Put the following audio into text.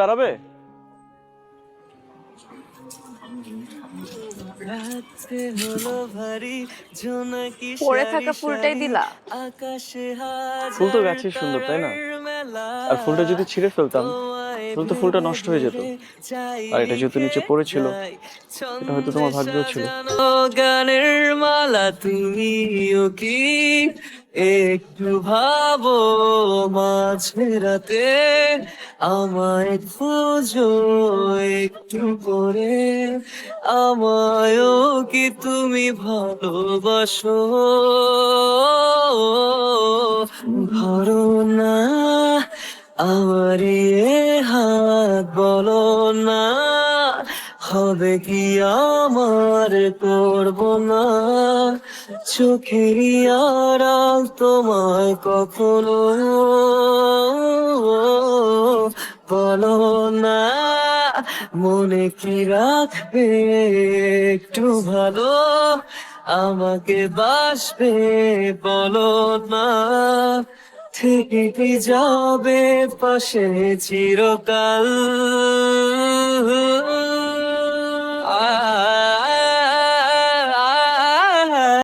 দাঁড়াবে? পরে থাকা ফুলটাই দিলা। ফুল তো গাছেই সুন্দর তাই না? আর ফুলটা যদি ছিঁড়ে ফেলতাম তাহলে তো ফুলটা নষ্ট হয়ে যেত। আর এটা যেহেতু নিচে পড়েছিল এটা হয়তো তোমার ভাগ্যও ছিল। গানের মালা তুমিও কি? একটু ভাবো মাঝে রাতে আমায় খোঁজো একটু করে। আমায়ও কি তুমি ভালোবাসো? ধরো না আমার হাত বলো না। হবে কি আমার করব না? চোখেরই আড়াল তোমায় কখনো বলো না। মনে কি রাখবে একটু ভালো? আমাকে বাসবে বলো না। থেকে যাবে পাশে চিরকাল।